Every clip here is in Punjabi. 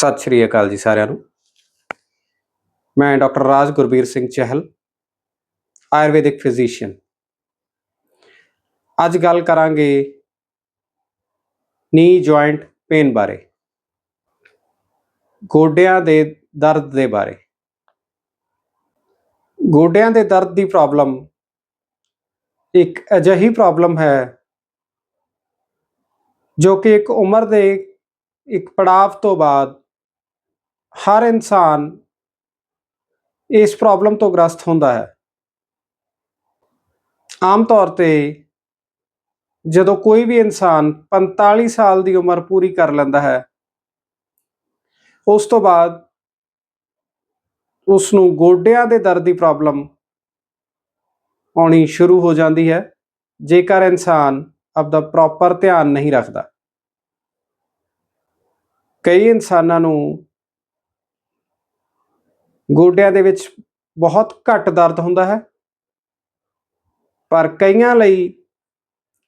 ਸਤਿ ਸ਼੍ਰੀ ਅਕਾਲ ਜੀ ਸਾਰਿਆਂ ਨੂੰ। ਮੈਂ ਡਾਕਟਰ ਰਾਜ ਗੁਰਬੀਰ ਸਿੰਘ ਚਹਿਲ, ਆਯੁਰਵੈਦਿਕ ਫਿਜ਼ੀਸ਼ੀਅਨ। ਅੱਜ ਗੱਲ ਕਰਾਂਗੇ ਨੀ ਜੁਆਇੰਟ ਪੇਨ ਬਾਰੇ, ਗੋਡਿਆਂ ਦੇ ਦਰਦ ਦੇ ਬਾਰੇ। ਗੋਡਿਆਂ ਦੇ ਦਰਦ ਦੀ ਪ੍ਰੋਬਲਮ ਇੱਕ ਅਜਿਹੀ ਪ੍ਰੋਬਲਮ ਹੈ ਜੋ ਕਿ ਇੱਕ ਉਮਰ ਦੇ ਇੱਕ ਪੜਾਵ ਤੋਂ ਬਾਅਦ ਹਰ ਇਨਸਾਨ ਇਸ ਪ੍ਰੋਬਲਮ ਤੋਂ ਗ੍ਰਸਤ ਹੁੰਦਾ ਹੈ। ਆਮ ਤੌਰ ਤੇ ਜਦੋਂ ਕੋਈ ਵੀ ਇਨਸਾਨ 45 ਸਾਲ ਦੀ ਉਮਰ ਪੂਰੀ ਕਰ ਲੈਂਦਾ ਹੈ, ਉਸ ਤੋਂ ਬਾਅਦ ਉਸ ਨੂੰ ਗੋਡਿਆਂ ਦੇ ਦਰਦ ਦੀ ਪ੍ਰੋਬਲਮ ਆਉਣੀ ਸ਼ੁਰੂ ਹੋ ਜਾਂਦੀ ਹੈ, ਜੇਕਰ ਇਨਸਾਨ ਆਪਦਾ ਪ੍ਰੋਪਰ ਧਿਆਨ ਨਹੀਂ ਰੱਖਦਾ। ਕਈ ਇਨਸਾਨਾਂ ਨੂੰ ਗੋਡਿਆਂ ਦੇ ਵਿੱਚ ਬਹੁਤ ਘੱਟ ਦਰਦ ਹੁੰਦਾ ਹੈ। ਪਰ ਕਈਆਂ ਲਈ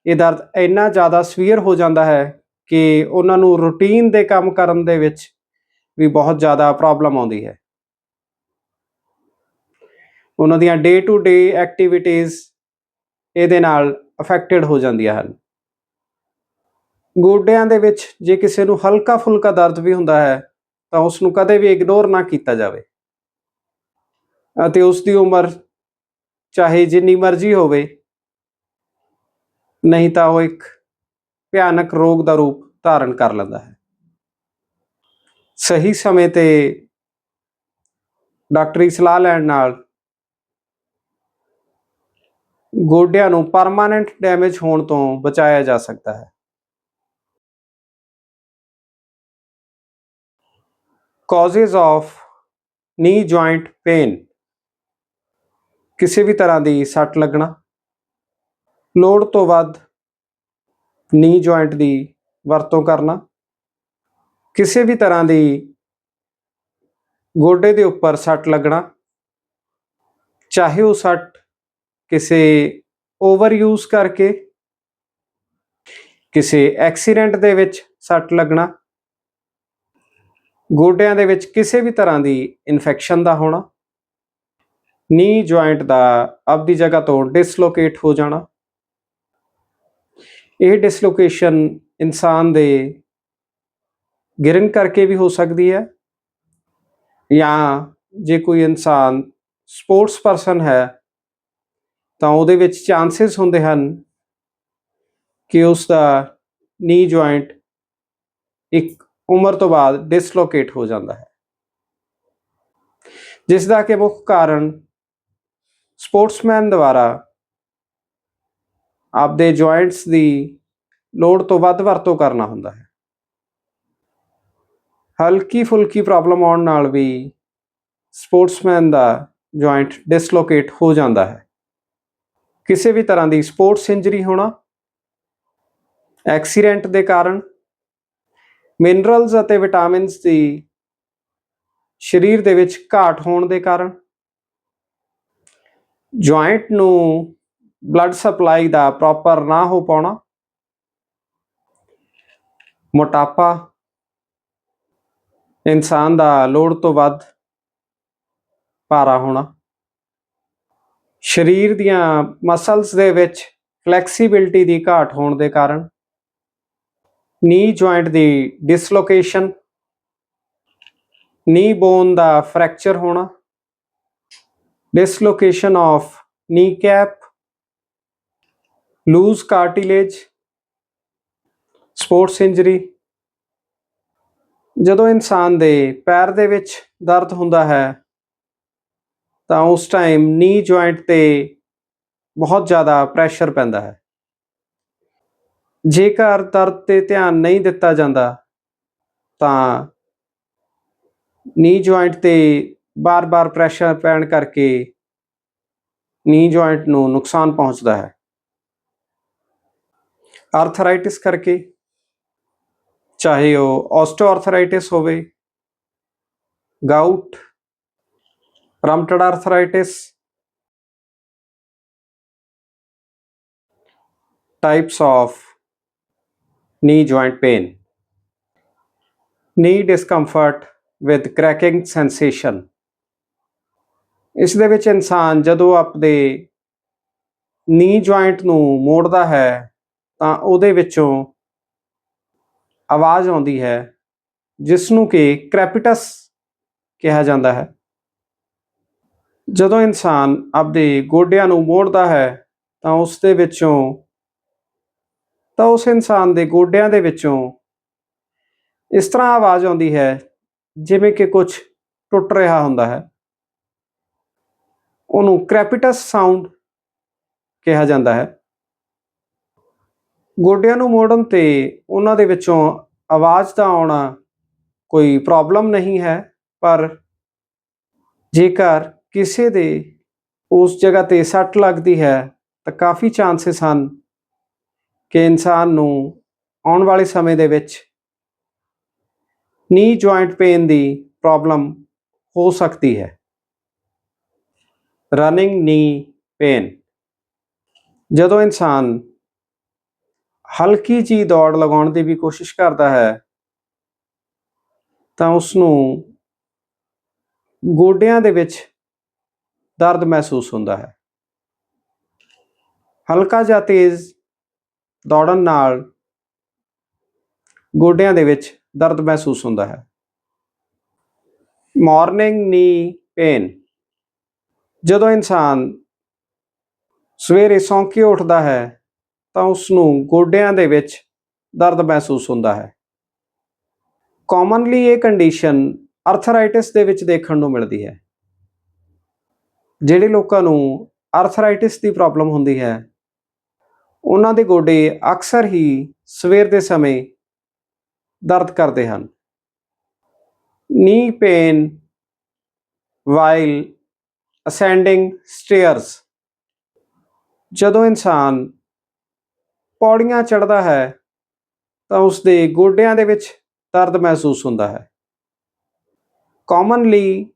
ਇਹ ਦਰਦ ਇੰਨਾ ਜ਼ਿਆਦਾ ਸਵੀਅਰ ਹੋ ਜਾਂਦਾ ਹੈ ਕਿ ਉਹਨਾਂ ਨੂੰ ਰੂਟੀਨ ਦੇ ਕੰਮ ਕਰਨ ਦੇ ਵਿੱਚ ਵੀ ਬਹੁਤ ਜ਼ਿਆਦਾ ਪ੍ਰੋਬਲਮ ਆਉਂਦੀ ਹੈ। ਉਹਨਾਂ ਦੀਆਂ ਡੇ ਟੂ ਡੇ ਐਕਟੀਵਿਟੀਜ਼ ਇਹਦੇ ਨਾਲ ਅਫੈਕਟਡ ਹੋ ਜਾਂਦੀਆਂ ਹਨ। ਗੋਡਿਆਂ ਦੇ ਵਿੱਚ ਜੇ ਕਿਸੇ ਨੂੰ ਹਲਕਾ ਫੁਲਕਾ ਦਰਦ ਵੀ ਹੁੰਦਾ ਹੈ ਤਾਂ ਉਸ ਨੂੰ ਕਦੇ ਵੀ ਇਗਨੋਰ ਨਾ ਕੀਤਾ ਜਾਵੇ। ਅਤੇ ਉਸ ਦੀ ਉਮਰ ਚਾਹੇ ਜਿੰਨੀ ਮਰਜ਼ੀ ਹੋਵੇ, ਨਹੀਂ ਤਾਂ ਉਹ ਇੱਕ ਭਿਆਨਕ ਰੋਗ ਦਾ ਰੂਪ ਧਾਰਨ ਕਰ ਲੈਂਦਾ ਹੈ। ਸਹੀ ਸਮੇਂ ਤੇ ਡਾਕਟਰੀ ਸਲਾਹ ਲੈਣ ਨਾਲ ਗੋਡਿਆਂ ਨੂੰ ਪਰਮਾਨੈਂਟ ਡੈਮੇਜ ਹੋਣ ਤੋਂ ਬਚਾਇਆ ਜਾ ਸਕਦਾ ਹੈ। Causes of knee joint pain ਕਿਸੇ ਵੀ ਤਰ੍ਹਾਂ ਦੀ ਸੱਟ ਲੱਗਣਾ। ਲੋੜ ਤੋਂ ਵੱਧ ਨੀ ਜੁਆਇੰਟ ਦੀ ਵਰਤੋਂ ਕਰਨਾ। ਕਿਸੇ ਵੀ ਤਰ੍ਹਾਂ ਦੀ ਗੋਡੇ ਦੇ ਉੱਪਰ ਸੱਟ ਲੱਗਣਾ। ਚਾਹੇ ਉਹ ਸੱਟ ਕਿਸੇ ਓਵਰ ਯੂਜ਼ ਕਰਕੇ, ਕਿਸੇ ਐਕਸੀਡੈਂਟ ਦੇ ਵਿੱਚ ਸੱਟ ਲੱਗਣਾ। ਗੋਡਿਆਂ ਦੇ ਵਿੱਚ ਕਿਸੇ ਵੀ ਤਰ੍ਹਾਂ ਦੀ ਇਨਫੈਕਸ਼ਨ ਦਾ ਹੋਣਾ। ਨੀ ਜੁਆਇੰਟ ਦਾ, ਆਪਦੀ ਜਗ੍ਹਾ ਤੋਂ ਡਿਸਲੋਕੇਟ ਹੋ ਜਾਣਾ। ਇਹ ਡਿਸਲੋਕੇਸ਼ਨ ਇਨਸਾਨ ਦੇ ਗਿਰਨ ਕਰਕੇ ਵੀ ਹੋ ਸਕਦੀ ਹੈ ਜਾਂ ਜੇ ਕੋਈ ਇਨਸਾਨ ਸਪੋਰਟਸ ਪਰਸਨ ਹੈ, ਤਾਂ ਉਹਦੇ ਵਿੱਚ ਚਾਂਸਸ ਹੁੰਦੇ ਹਨ ਕਿ ਉਸ ਦਾ ਨੀ ਜੁਆਇੰਟ ਇੱਕ ਉਮਰ ਤੋਂ ਬਾਅਦ ਡਿਸਲੋਕੇਟ ਹੋ ਜਾਂਦਾ ਹੈ। ਜਿਸ ਦਾ ਕਿ ਮੁੱਖ ਕਾਰਨ ਸਪੋਰਟਸਮੈਨ ਦੁਆਰਾ ਆਪਦੇ ਜੁਆਇੰਟਸ ਦੀ ਲੋੜ ਤੋਂ ਵੱਧ ਵਰਤੋਂ ਕਰਨਾ ਹੁੰਦਾ ਹੈ। ਹਲਕੀ ਫੁਲਕੀ ਪ੍ਰੋਬਲਮ ਆਉਣ ਨਾਲ ਵੀ ਸਪੋਰਟਸਮੈਨ ਦਾ ਜੁਆਇੰਟ ਡਿਸਲੋਕੇਟ ਹੋ ਜਾਂਦਾ ਹੈ। ਕਿਸੇ ਵੀ ਤਰ੍ਹਾਂ ਦੀ ਸਪੋਰਟਸ ਇੰਜਰੀ ਹੋਣਾ, ਐਕਸੀਡੈਂਟ ਦੇ ਕਾਰਨ ਮਿਨਰਲਸ ਅਤੇ ਵਿਟਾਮਿਨਸ ਦੀ ਸਰੀਰ ਦੇ ਵਿੱਚ ਘਾਟ ਹੋਣ ਦੇ ਕਾਰਨ ਜੁਆਇੰਟ ਨੂੰ ਬਲੱਡ ਸਪਲਾਈ ਦਾ ਪ੍ਰੋਪਰ ਨਾ ਹੋ ਪਾਉਣਾ। ਮੋਟਾਪਾ ਇਨਸਾਨ ਦਾ ਲੋੜ ਤੋਂ ਵੱਧ ਭਾਰਾ ਹੋਣਾ। ਸਰੀਰ ਦੀਆਂ ਮਸਲਸ ਦੇ ਵਿੱਚ ਫਲੈਕਸੀਬਿਲਟੀ ਦੀ ਘਾਟ ਹੋਣ ਦੇ ਕਾਰਨ ਨੀ ਜੁਆਇੰਟ ਦੀ ਡਿਸਲੋਕੇਸ਼ਨ ਨੀ ਬੋਨ ਦਾ ਫ੍ਰੈਕਚਰ ਹੋਣਾ। Dislocation of kneecap, loose cartilage sports injury ਜਦੋਂ ਇਨਸਾਨ ਦੇ ਪੈਰ ਦੇ ਵਿੱਚ ਦਰਦ ਹੁੰਦਾ ਹੈ, ਤਾਂ ਉਸ ਟਾਈਮ ਨੀ ਜੁਆਇੰਟ ਤੇ ਬਹੁਤ ਜ਼ਿਆਦਾ ਪ੍ਰੈਸ਼ਰ ਪੈਂਦਾ ਹੈ। ਜੇਕਰ ਦਰਦ ਤੇ ਧਿਆਨ ਨਹੀਂ ਦਿੱਤਾ ਜਾਂਦਾ, ਤਾਂ ਨੀ ਜੁਆਇੰਟ ਤੇ ਬਾਰ-ਬਾਰ ਪ੍ਰੈਸ਼ਰ ਪੈਣ ਕਰਕੇ ਨੀ ਜੁਆਇੰਟ ਨੂੰ ਨੁਕਸਾਨ ਪਹੁੰਚਦਾ ਹੈ। ਆਰਥਰਾਈਟਿਸ ਕਰਕੇ, ਚਾਹੇ ਉਹ ਆਸਟੋਆਰਥਰਾਈਟਿਸ ਹੋਵੇ gout rheumatoid arthritis types of knee joint pain knee discomfort with cracking sensation ਇਸ ਦੇ ਵਿੱਚ ਇਨਸਾਨ ਜਦੋਂ ਆਪਦੇ ਨੀ ਜੁਆਇੰਟ ਨੂੰ ਮੋੜਦਾ ਹੈ, ਤਾਂ ਉਹਦੇ ਵਿੱਚੋਂ ਆਵਾਜ਼ ਆਉਂਦੀ ਹੈ ਜਿਸ ਨੂੰ ਕਿ ਕ੍ਰੈਪਿਟਸ ਕਿਹਾ ਜਾਂਦਾ ਹੈ। ਜਦੋਂ ਇਨਸਾਨ ਆਪਦੇ ਗੋਡਿਆਂ ਨੂੰ ਮੋੜਦਾ ਹੈ, ਤਾਂ ਉਸ ਦੇ ਵਿੱਚੋਂ, ਤਾਂ ਉਸ ਇਨਸਾਨ ਦੇ ਗੋਡਿਆਂ ਦੇ ਵਿੱਚੋਂ ਇਸ ਤਰ੍ਹਾਂ ਆਵਾਜ਼ ਆਉਂਦੀ ਹੈ, ਜਿਵੇਂ ਕਿ ਕੁਝ ਟੁੱਟ ਰਿਹਾ ਹੁੰਦਾ ਹੈ। ਉਹਨੂੰ ਕ੍ਰੈਪਿਟਸ ਸਾਊਂਡ ਕਿਹਾ ਜਾਂਦਾ ਹੈ। ਗੋਡਿਆਂ ਨੂੰ ਮੋੜਨ ਤੇ ਉਹਨਾਂ ਦੇ ਵਿੱਚੋਂ ਆਵਾਜ਼ ਦਾ ਆਉਣਾ ਕੋਈ ਪ੍ਰੋਬਲਮ ਨਹੀਂ ਹੈ, ਪਰ ਜੇਕਰ ਕਿਸੇ ਦੇ ਉਸ ਜਗ੍ਹਾ ਤੇ ਸੱਟ ਲੱਗਦੀ ਹੈ, ਤਾਂ ਕਾਫੀ ਚਾਂਸਸ ਹਨ ਕਿ ਇਨਸਾਨ ਨੂੰ ਆਉਣ ਵਾਲੇ ਸਮੇਂ ਦੇ ਵਿੱਚ ਨੀ ਜੁਆਇੰਟ ਪੇਨ ਦੀ ਪ੍ਰੋਬਲਮ ਹੋ ਸਕਦੀ ਹੈ। ਰਨਿੰਗ ਨੀ ਪੇਨ ਜਦੋਂ ਇਨਸਾਨ ਹਲਕੀ ਜੀ ਦੌੜ ਲਗਾਉਣ ਦੀ ਵੀ ਕੋਸ਼ਿਸ਼ ਕਰਦਾ ਹੈ, ਤਾਂ ਉਸ ਨੂੰ ਗੋਡਿਆਂ ਦੇ ਵਿੱਚ ਦਰਦ ਮਹਿਸੂਸ ਹੁੰਦਾ ਹੈ। ਹਲਕਾ ਜਾਂ ਤੇਜ਼ ਦੌੜਨ ਨਾਲ ਗੋਡਿਆਂ ਦੇ ਵਿੱਚ ਦਰਦ ਮਹਿਸੂਸ ਹੁੰਦਾ ਹੈ। ਮਾਰਨਿੰਗ ਨੀ ਪੇਨ ਜਦੋਂ ਇਨਸਾਨ ਸਵੇਰੇ ਸੌਂ ਕੇ ਉੱਠਦਾ ਹੈ, ਤਾਂ ਉਸ ਨੂੰ ਗੋਡਿਆਂ ਦੇ ਵਿੱਚ ਦਰਦ ਮਹਿਸੂਸ ਹੁੰਦਾ ਹੈ। ਕਾਮਨਲੀ ਇਹ ਕੰਡੀਸ਼ਨ ਆਰਥਰਾਈਟਿਸ ਦੇ ਵਿੱਚ ਦੇਖਣ ਨੂੰ ਮਿਲਦੀ ਹੈ। ਜਿਹੜੇ ਲੋਕਾਂ ਨੂੰ ਆਰਥਰਾਈਟਿਸ ਦੀ ਪ੍ਰੋਬਲਮ ਹੁੰਦੀ ਹੈ, ਉਹਨਾਂ ਦੇ ਗੋਡੇ ਅਕਸਰ ਹੀ ਸਵੇਰ ਦੇ ਸਮੇਂ ਦਰਦ ਕਰਦੇ ਹਨ। ਨੀ ਪੇਨ ਵਾਈਲ ਅਸੈਂਡਿੰਗ ਸਟੇਅਰਸ ਜਦੋਂ ਇਨਸਾਨ ਪੌੜੀਆਂ ਚੜ੍ਹਦਾ ਹੈ, ਤਾਂ ਉਸ ਦੇ ਗੋਡਿਆਂ ਦੇ ਵਿੱਚ ਦਰਦ ਮਹਿਸੂਸ ਹੁੰਦਾ ਹੈ। ਕਾਮਨਲੀ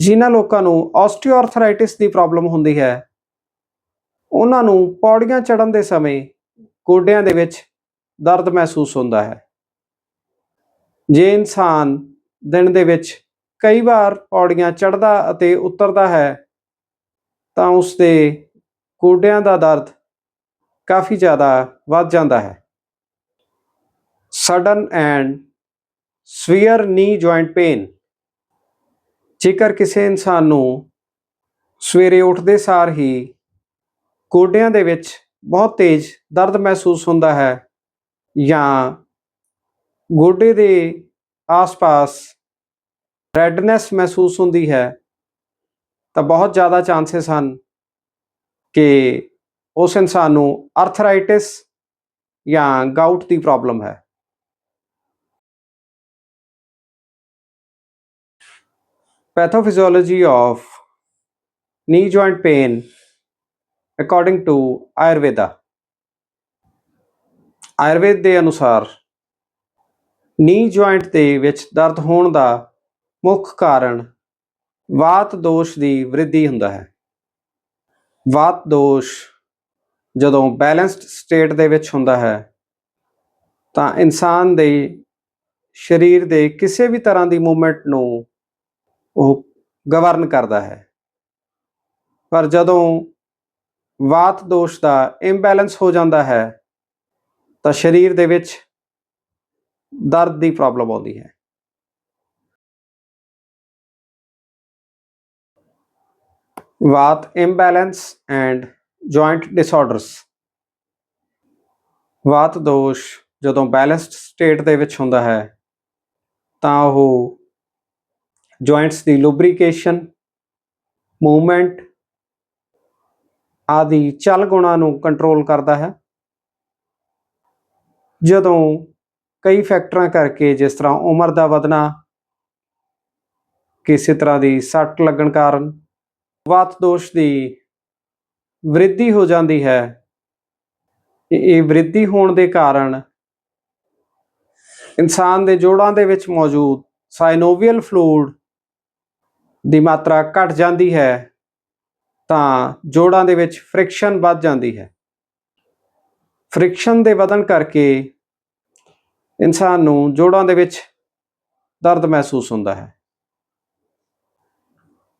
ਜਿਨ੍ਹਾਂ ਲੋਕਾਂ ਨੂੰ ਆਸਟੀਓਆਰਥਰਾਈਟਿਸ ਦੀ ਪ੍ਰੋਬਲਮ ਹੁੰਦੀ ਹੈ, ਉਹਨਾਂ ਨੂੰ ਪੌੜੀਆਂ ਚੜ੍ਹਨ ਦੇ ਸਮੇਂ ਗੋਡਿਆਂ ਦੇ ਵਿੱਚ ਦਰਦ ਮਹਿਸੂਸ ਹੁੰਦਾ ਹੈ। ਜੇ ਇਨਸਾਨ ਦਿਨ ਦੇ ਵਿੱਚ ਕਈ ਵਾਰ ਪੌੜੀਆਂ ਚੜ੍ਹਦਾ ਅਤੇ ਉਤਰਦਾ ਹੈ, ਤਾਂ ਉਸ ਦੇ ਗੋਡਿਆਂ ਦਾ ਦਰਦ ਕਾਫੀ ਜ਼ਿਆਦਾ ਵੱਧ ਜਾਂਦਾ ਹੈ। Sudden and severe knee joint pain ਜੇਕਰ ਕਿਸੇ ਇਨਸਾਨ ਨੂੰ ਸਵੇਰੇ ਉੱਠਦੇ ਸਾਰ ਹੀ ਗੋਡਿਆਂ ਦੇ ਵਿੱਚ ਬਹੁਤ ਤੇਜ਼ ਦਰਦ ਮਹਿਸੂਸ ਹੁੰਦਾ ਹੈ ਜਾਂ ਗੋਡੇ ਦੇ ਆਸ-ਪਾਸ ਰੈਡਨੈਸ ਮਹਿਸੂਸ ਹੁੰਦੀ ਹੈ, ਤਾਂ ਬਹੁਤ ਜ਼ਿਆਦਾ ਚਾਂਸਸ ਹਨ ਕਿ ਉਸ ਇਨਸਾਨ ਨੂੰ ਆਰਥਰਾਈਟਿਸ ਜਾਂ ਗਾਊਟ ਦੀ ਪ੍ਰੋਬਲਮ ਹੈ। Pathophysiology of knee joint pain according to ayurveda. Ayurveda ਦੇ ਅਨੁਸਾਰ ਨੀ ਜੁਆਇੰਟ ਦੇ ਵਿੱਚ ਦਰਦ ਹੋਣ ਦਾ ਮੁੱਖ ਕਾਰਨ ਵਾਤ ਦੋਸ਼ ਦੀ ਵ੍ਰਿੱਧੀ ਹੁੰਦਾ ਹੈ। ਵਾਤ ਦੋਸ਼ ਜਦੋਂ ਬੈਲੈਂਸਡ ਸਟੇਟ ਦੇ ਵਿੱਚ ਹੁੰਦਾ ਹੈ, ਤਾਂ ਇਨਸਾਨ ਦੇ ਸਰੀਰ ਦੇ ਕਿਸੇ ਵੀ ਤਰ੍ਹਾਂ ਦੀ ਮੂਵਮੈਂਟ ਨੂੰ ਉਹ ਗਵਰਨ ਕਰਦਾ ਹੈ। ਪਰ ਜਦੋਂ ਵਾਤ ਦੋਸ਼ ਦਾ ਇੰਬੈਲੈਂਸ ਹੋ ਜਾਂਦਾ ਹੈ, ਤਾਂ ਸਰੀਰ ਦੇ ਵਿੱਚ ਦਰਦ ਦੀ ਪ੍ਰੋਬਲਮ ਆਉਂਦੀ ਹੈ। Vata imbalance and joint disorders vata dosha ਜਦੋਂ ਬੈਲੈਂਸਡ ਸਟੇਟ ਦੇ ਵਿੱਚ ਹੁੰਦਾ ਹੈ, ਤਾਂ ਉਹ ਜੁਆਇੰਟਸ ਦੀ ਲੁਬਰੀਕੇਸ਼ਨ ਮੂਵਮੈਂਟ ਆਦਿ ਚਲ ਗੁਣਾਂ ਨੂੰ ਕੰਟਰੋਲ ਕਰਦਾ ਹੈ। ਜਦੋਂ ਕਈ ਫੈਕਟਰਾਂ ਕਰਕੇ ਜਿਸ ਤਰ੍ਹਾਂ ਉਮਰ ਦਾ ਵਧਣਾ, ਕਿਸੇ ਤਰ੍ਹਾਂ ਦੀ ਸੱਟ ਲੱਗਣ ਕਾਰਨ ਵਾਤ ਦੋਸ਼ ਦੀ ਵ੍ਰਿੱਧੀ ਹੋ ਜਾਂਦੀ ਹੈ। ਇਹ ਵ੍ਰਿੱਧੀ ਹੋਣ ਦੇ ਕਾਰਨ ਇਨਸਾਨ ਦੇ ਜੋੜਾਂ ਦੇ ਵਿੱਚ ਮੌਜੂਦ ਸਾਈਨੋਵੀਅਲ ਫਲੂਇਡ ਦੀ ਮਾਤਰਾ ਘਟ ਜਾਂਦੀ ਹੈ, ਤਾਂ ਜੋੜਾਂ ਦੇ ਵਿੱਚ ਫ੍ਰਿਕਸ਼ਨ ਵੱਧ ਜਾਂਦੀ ਹੈ। ਫ੍ਰਿਕਸ਼ਨ ਦੇ ਵਧਣ ਕਰਕੇ ਇਨਸਾਨ ਨੂੰ ਜੋੜਾਂ ਦੇ ਵਿੱਚ ਦਰਦ ਮਹਿਸੂਸ ਹੁੰਦਾ ਹੈ।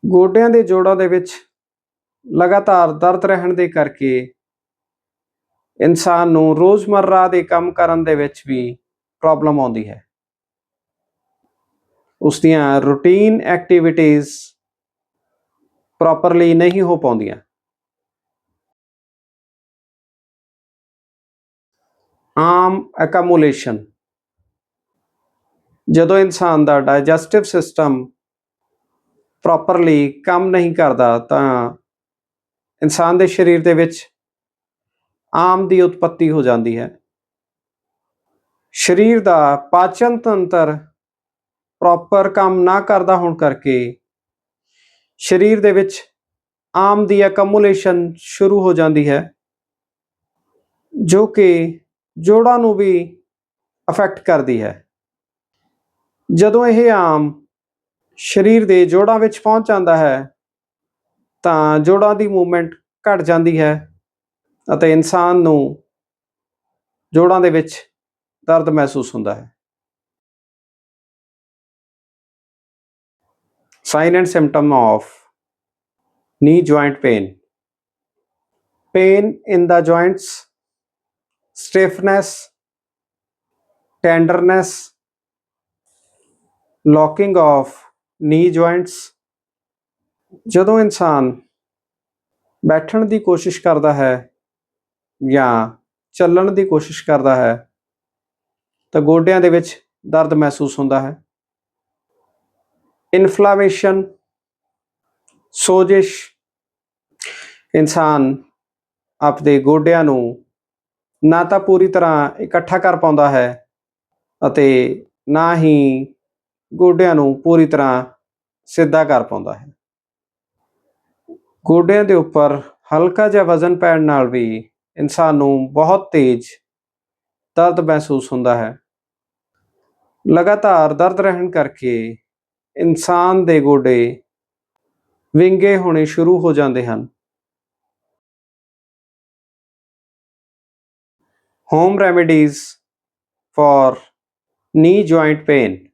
ਗੋਡਿਆਂ ਦੇ ਜੋੜਾਂ ਦੇ ਵਿੱਚ ਲਗਾਤਾਰ ਦਰਦ ਰਹਿਣ ਦੇ ਕਰਕੇ ਇਨਸਾਨ ਨੂੰ ਰੋਜ਼ਮਰਰਾ ਦੇ ਕੰਮ ਕਰਨ ਦੇ ਵਿੱਚ ਵੀ ਪ੍ਰੋਬਲਮ ਆਉਂਦੀ ਹੈ। ਉਸ ਦੀਆਂ ਰੂਟੀਨ ਐਕਟੀਵਿਟੀਜ਼ ਪ੍ਰੋਪਰਲੀ ਨਹੀਂ ਹੋ ਪਾਉਂਦੀਆਂ। ਆਮ ਐਕਮੂਲੇਸ਼ਨ ਜਦੋਂ ਇਨਸਾਨ ਦਾ ਡਾਈਜੈਸਟਿਵ ਸਿਸਟਮ ਪ੍ਰੋਪਰਲੀ ਕੰਮ ਨਹੀਂ ਕਰਦਾ, ਤਾਂ ਇਨਸਾਨ ਦੇ ਸਰੀਰ ਦੇ ਵਿੱਚ ਆਮ ਦੀ ਉਤਪਤੀ ਹੋ ਜਾਂਦੀ ਹੈ। ਸਰੀਰ ਦਾ ਪਾਚਨ ਤੰਤਰ ਪ੍ਰੋਪਰ ਕੰਮ ਨਾ ਕਰਦਾ ਹੋਣ ਕਰਕੇ ਸਰੀਰ ਦੇ ਵਿੱਚ ਆਮ ਦੀ ਅਕਮੂਲੇਸ਼ਨ ਸ਼ੁਰੂ ਹੋ ਜਾਂਦੀ ਹੈ, ਜੋ ਕਿ ਜੋੜਾਂ ਨੂੰ ਵੀ ਅਫੈਕਟ ਕਰਦੀ ਹੈ। ਜਦੋਂ ਇਹ ਆਮ ਸਰੀਰ ਦੇ ਜੋੜਾਂ ਵਿੱਚ ਪਹੁੰਚ ਜਾਂਦਾ ਹੈ ਤਾਂ ਜੋੜਾਂ ਦੀ ਮੂਵਮੈਂਟ ਘਟ ਜਾਂਦੀ ਹੈ ਅਤੇ ਇਨਸਾਨ ਨੂੰ ਜੋੜਾਂ ਦੇ ਵਿੱਚ ਦਰਦ ਮਹਿਸੂਸ ਹੁੰਦਾ ਹੈ sign and symptom of knee joint pain pain in the joints, stiffness, tenderness, locking of knee joints ਜਦੋਂ ਇਨਸਾਨ ਬੈਠਣ ਦੀ ਕੋਸ਼ਿਸ਼ ਕਰਦਾ ਹੈ ਜਾਂ ਚੱਲਣ ਦੀ ਕੋਸ਼ਿਸ਼ ਕਰਦਾ ਹੈ, ਤਾਂ ਗੋਡਿਆਂ ਦੇ ਵਿੱਚ ਦਰਦ ਮਹਿਸੂਸ ਹੁੰਦਾ ਹੈ। ਇਨਫਲੇਮੇਸ਼ਨ ਸੋਜਿਸ਼, ਇਨਸਾਨ ਆਪਣੇ ਗੋਡਿਆਂ ਨੂੰ ਨਾ ਤਾਂ ਪੂਰੀ ਤਰ੍ਹਾਂ ਇਕੱਠਾ ਕਰ ਪਾਉਂਦਾ ਹੈ ਅਤੇ ਨਾ ਹੀ ਗੋਡਿਆਂ ਨੂੰ ਪੂਰੀ ਤਰ੍ਹਾਂ ਸਿੱਧਾ ਕਰ ਪਾਉਂਦਾ ਹੈ। ਗੋਡਿਆਂ ਦੇ ਉੱਪਰ ਹਲਕਾ ਜਿਹਾ ਵਜ਼ਨ ਪੈਣ ਨਾਲ ਵੀ ਇਨਸਾਨ ਨੂੰ ਬਹੁਤ ਤੇਜ਼ ਦਰਦ ਮਹਿਸੂਸ ਹੁੰਦਾ ਹੈ। ਲਗਾਤਾਰ ਦਰਦ ਰਹਿਣ ਕਰਕੇ ਇਨਸਾਨ ਦੇ ਗੋਡੇ ਵਿੰਗੇ ਹੋਣੇ ਸ਼ੁਰੂ ਹੋ ਜਾਂਦੇ ਹਨ। Home remedies for knee joint pain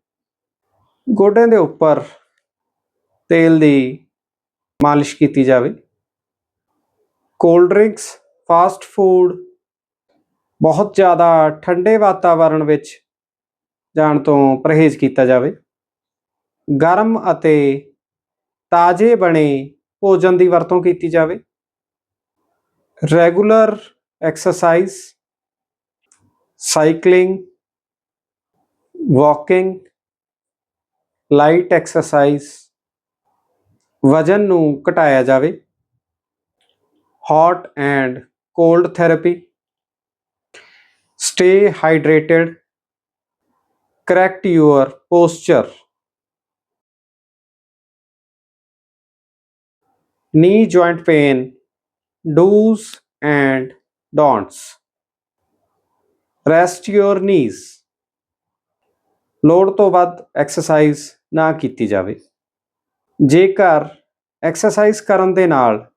ਗੋਡਿਆਂ ਦੇ ਉੱਪਰ ਤੇਲ ਦੀ ਮਾਲਿਸ਼ ਕੀਤੀ ਜਾਵੇ। ਕੋਲਡ ਡਰਿੰਕਸ ਫਾਸਟ ਫੂਡ ਬਹੁਤ ਜ਼ਿਆਦਾ ਠੰਡੇ ਵਾਤਾਵਰਣ ਵਿੱਚ ਜਾਣ ਤੋਂ ਪਰਹੇਜ਼ ਕੀਤਾ ਜਾਵੇ। ਗਰਮ ਅਤੇ ਤਾਜ਼ੇ ਬਣੇ ਭੋਜਨ ਦੀ ਵਰਤੋਂ ਕੀਤੀ ਜਾਵੇ। Regular exercise cycling walking light exercise ਵਜਨ ਨੂੰ ਘਟਾਇਆ ਜਾਵੇ hot and cold therapy stay hydrated correct your posture knee joint pain, do's and don'ts. Rest your knees. ਲੋੜ ਤੋਂ ਵੱਧ ਐਕਸਰਸਾਈਜ਼ ਨਾ ਕੀਤੀ ਜਾਵੇ। ਜੇਕਰ ਐਕਸਰਸਾਈਜ਼ ਕਰਨ ਦੇ ਨਾਲ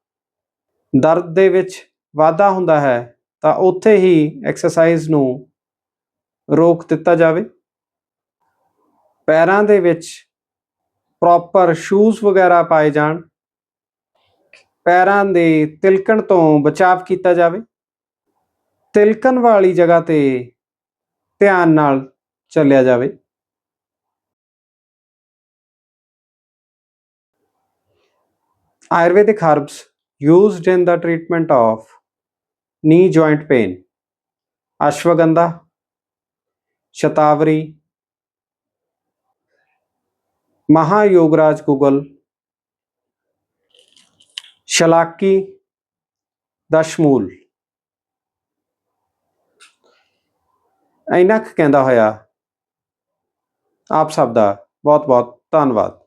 ਦਰਦ ਦੇ ਵਿੱਚ ਵਾਧਾ ਹੁੰਦਾ ਹੈ, ਤਾਂ ਉੱਥੇ ਹੀ ਐਕਸਰਸਾਈਜ਼ ਨੂੰ ਰੋਕ ਦਿੱਤਾ ਜਾਵੇ। ਪੈਰਾਂ ਦੇ ਵਿੱਚ ਪ੍ਰੋਪਰ ਸ਼ੂਜ਼ ਵਗੈਰਾ ਪਾਏ ਜਾਣ। ਪੈਰਾਂ ਦੇ ਤਿਲਕਣ ਤੋਂ ਬਚਾਅ ਕੀਤਾ ਜਾਵੇ। ਤਿਲਕਣ ਵਾਲੀ ਜਗ੍ਹਾ ਤੇ ਧਿਆਨ ਨਾਲ ਚੱਲਿਆ ਜਾਵੇ। Ayurvedic herbs used in the treatment of knee joint pain Ashwagandha, Shatavari, Mahayogaraj Google, Shalaki, Dashmool. ਐਨਕ ਕਹਿੰਦਾ ਹੋਇਆ ਆਪ ਸਭ ਦਾ ਬਹੁਤ ਬਹੁਤ ਧੰਨਵਾਦ